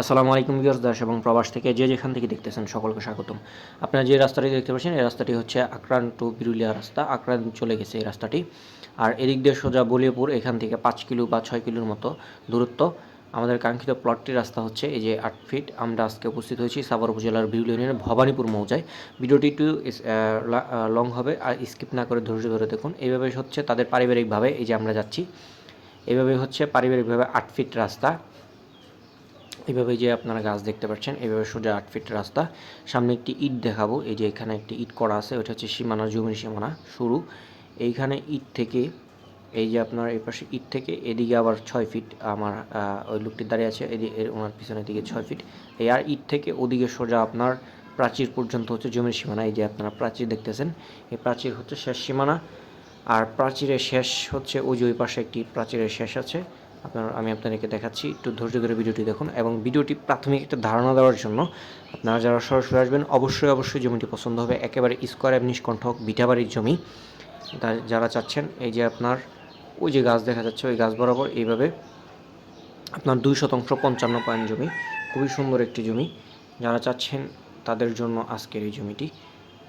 আসসালামু আলাইকুম ভিউয়ার্স দাস এবং প্রবাস থেকে যে যেখান থেকে দেখতেছেন সকলকে স্বাগতম। আপনারা যে রাস্তাটি দেখতে পাচ্ছেন, এই রাস্তাটি হচ্ছে আক্রান টু বিরুলিয়া রাস্তা। আক্রান চলে গেছে এই রাস্তাটি। আর এদিক দিয়ে সোজা বলিয়াপুর, এখান থেকে পাঁচ কিলো বা ছয় কিলোর মতো দূরত্ব। আমাদের কাঙ্ক্ষিত প্লটটির রাস্তা হচ্ছে এই যে আট ফিট আমরা আজকে উপস্থিত হয়েছি সাভার উপজেলার বিরুলিয়া ইউনিয়নের ভবানীপুর মৌজায়। ভিডিওটি একটু লং হবে, আর স্কিপ না করে ধৈর্য ধরে দেখুন। এইভাবে হচ্ছে তাদের পারিবারিকভাবে, এই যে আমরা যাচ্ছি, এইভাবে হচ্ছে পারিবারিকভাবে আট ফিট রাস্তা। এইভাবে যে আপনারা গাছ দেখতে পাচ্ছেন, এভাবে সোজা আট ফিট রাস্তা। সামনে একটি ইট দেখাবো, এই যে এখানে একটি ইট করা আছে ওটা হচ্ছে সীমানা জমির সীমানা, শুরু। এইখানে ইট থেকে, এই যে আপনার এই পাশে ইট থেকে, এদিকে আবার ছয় ফিট আমার ওই লোকটি দাঁড়িয়ে আছে এদিকে ওনার পিছনের দিকে ছয় ফিট। এই আর ইট থেকে ওদিকে সোজা আপনার প্রাচীর পর্যন্ত হচ্ছে জমির সীমানা, এই যে আপনারা প্রাচীর দেখতেছেন, এই প্রাচীর হচ্ছে শেষ সীমানা। আর প্রাচীরের শেষ হচ্ছে, ওই যে ওই পাশে একটি প্রাচীরের শেষ আছে। আপনার, আমি আপনাদেরকে দেখাচ্ছি, একটু ধৈর্য ধরে ভিডিওটি দেখুন এবং ভিডিওটি প্রাথমিক একটা ধারণা দেওয়ার জন্য আপনারা যারা সরাসরি আসবেন, অবশ্যই অবশ্যই জমিটি পছন্দ হবে। একেবারে স্কোয়ার অ্যাভ নিষ্কণ্ঠক বিটাবাড়ির জমি। যারা চাচ্ছেন, এই যে আপনার, ওই যে গাছ দেখা যাচ্ছে, ওই গাছ বরাবর এইভাবে আপনার দুই শতাংশ পঞ্চান্ন পয়েন্ট জমি। খুবই সুন্দর একটি জমি। যারা চাচ্ছেন, তাদের জন্য আজকের এই জমিটি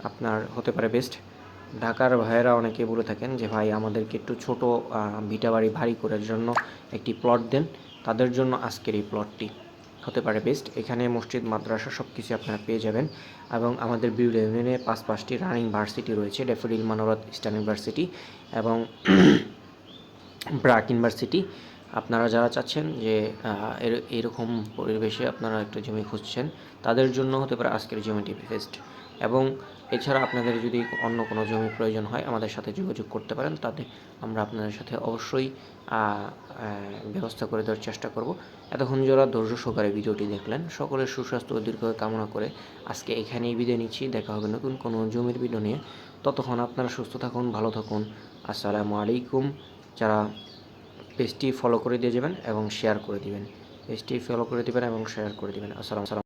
আপনার হতে পারে বেস্ট ঢাকার ভাইয়েরা অনেকে বলে থাকেন যে, ভাই, আমাদেরকে একটু ছোট ভিটা বাড়ি, ভারী করার জন্য একটি প্লট দেন। তাদের জন্য আজকের এই প্লটটি হতে পারে বেস্ট এখানে মসজিদ, মাদ্রাসা সব কিছু আপনারা পেয়ে যাবেন এবং আমাদের বিউল ইউনিয়নে পাঁচ পাঁচটি রানিং ভার্সিটি রয়েছে ডেফোডিল মানবত ইস্টার্ন ইউনিভার্সিটি এবং ব্রাক ইউনিভার্সিটি আপনারা যারা চাচ্ছেন যে এর- এরকম পরিবেশে আপনারা একটা জমি খুঁজছেন, তাদের জন্য হতে পারে আজকের জমিটি বেস্ট এবং এছাড়া আপনাদের যদি অন্য কোনো জমি প্রয়োজন হয়, আমাদের সাথে যোগাযোগ করতে পারেন, তাতে আমরা আপনাদের সাথে অবশ্যই ব্যবস্থা করে দেওয়ার চেষ্টা করব। এতক্ষণ যারা ধৈর্য সহকারে ভিডিওটি দেখলেন, সকলের সুস্বাস্থ্য ও দীর্ঘ কামনা করে আজকে এখানেই বিদায় নিচ্ছি। দেখা হবে নতুন কোনো জমির ভিডিও নিয়ে। ততক্ষণ আপনারা সুস্থ থাকুন, ভালো থাকুন। আসসালামু আলাইকুম। যারা পেজটি ফলো করে দিয়ে যাবেন এবং শেয়ার করে দিবেন। পেজটি ফলো করে দিবেন এবং শেয়ার করে দিবেন। আসসালাম সালাম